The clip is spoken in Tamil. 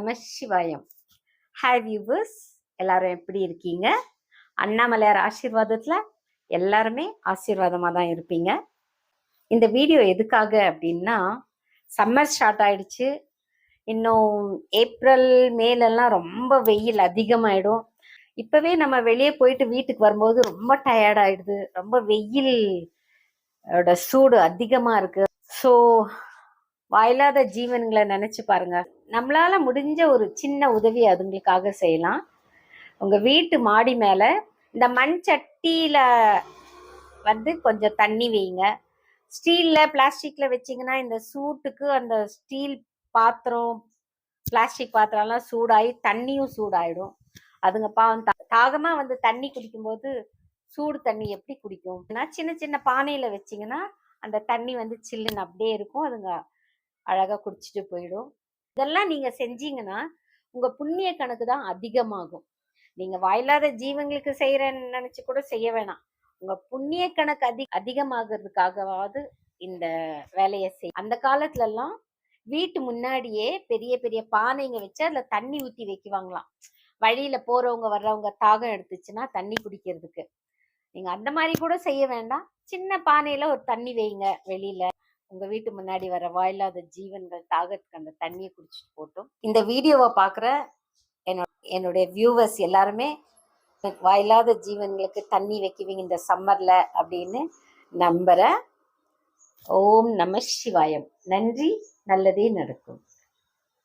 நம சிவாயம். ஹாய் வியூவர்ஸ் எல்லாரும் எப்படி இருக்கீங்க? அண்ணாமலையார் ஆசீர்வாதத்தில்? எல்லாருமே ஆசீர்வாதமாக தான் இருப்பீங்க. இந்த வீடியோ எதுக்காக அப்படின்னா சம்மர் ஸ்டார்ட் ஆயிடுச்சு. இன்னும் ஏப்ரல் மேலெல்லாம் ரொம்ப வெயில் அதிகமாயிடும். இப்போவே நம்ம வெளியே போயிட்டு வீட்டுக்கு வரும்போது ரொம்ப டயர்ட் ஆயிடுது. ரொம்ப வெயில் ஓட சூடு அதிகமாக இருக்கு. ஸோ வாயில்லாத ஜீவன்களை நினச்சி பாருங்கள் நம்மளால முடிஞ்ச ஒரு சின்ன உதவி அதுங்களுக்காக செய்யலாம். உங்க வீட்டு மாடி மேல இந்த மண் சட்டியில வந்து கொஞ்சம் தண்ணி வைங்க. ஸ்டீல்ல பிளாஸ்டிக்ல வச்சீங்கன்னா இந்த சூட்டுக்கு அந்த ஸ்டீல் பாத்திரம் பிளாஸ்டிக் பாத்திரம்லாம் சூடாகி தண்ணியும் சூடாயிடும். அதுங்க பாவம் தா- தாகமா வந்து தண்ணி குடிக்கும்போது சூடு தண்ணி எப்படி குடிக்கும்? ஏன்னா சின்ன சின்ன பானையில வச்சீங்கன்னா அந்த தண்ணி வந்து சில்லுன்னு அப்படியே இருக்கும். அதுங்க அழகா குடிச்சிட்டு போயிடும். இதெல்லாம் நீங்க செஞ்சீங்கன்னா உங்க புண்ணிய கணக்கு தான் அதிகமாகும். நீங்க வாயில்லாத ஜீவங்களுக்கு செய்யறேன்னு நினைச்சு கூட செய்ய வேணாம். உங்க புண்ணிய கணக்கு அதி அதிகமாகிறதுக்காகவாவது இந்த வேலையை செய். அந்த காலத்துல எல்லாம் வீட்டு முன்னாடியே பெரிய பெரிய பானைங்க வச்சு அதுல தண்ணி ஊத்தி வைக்குவாங்களாம். வழியில போறவங்க வர்றவங்க தாகம் எடுத்துச்சுன்னா தண்ணி குடிக்கிறதுக்கு. நீங்க அந்த மாதிரி கூட செய்ய வேண்டாம். சின்ன பானையில ஒரு தண்ணி வைங்க வெளியில. உங்க வீட்டு முன்னாடி வர வாயில்லாத ஜீவன்கள் தாகத்துக்கு அந்த தண்ணியை குடிச்சிட்டு போட்டும். இந்த வீடியோவை பார்க்குற என்னோட என்னுடைய வியூவர்ஸ் எல்லாருமே வாயில்லாத ஜீவன்களுக்கு தண்ணி வைக்குவீங்க இந்த சம்மர்ல அப்படின்னு நம்புகிறேன் ஓம் நம சிவாயம். நன்றி நல்லதே நடக்கும்.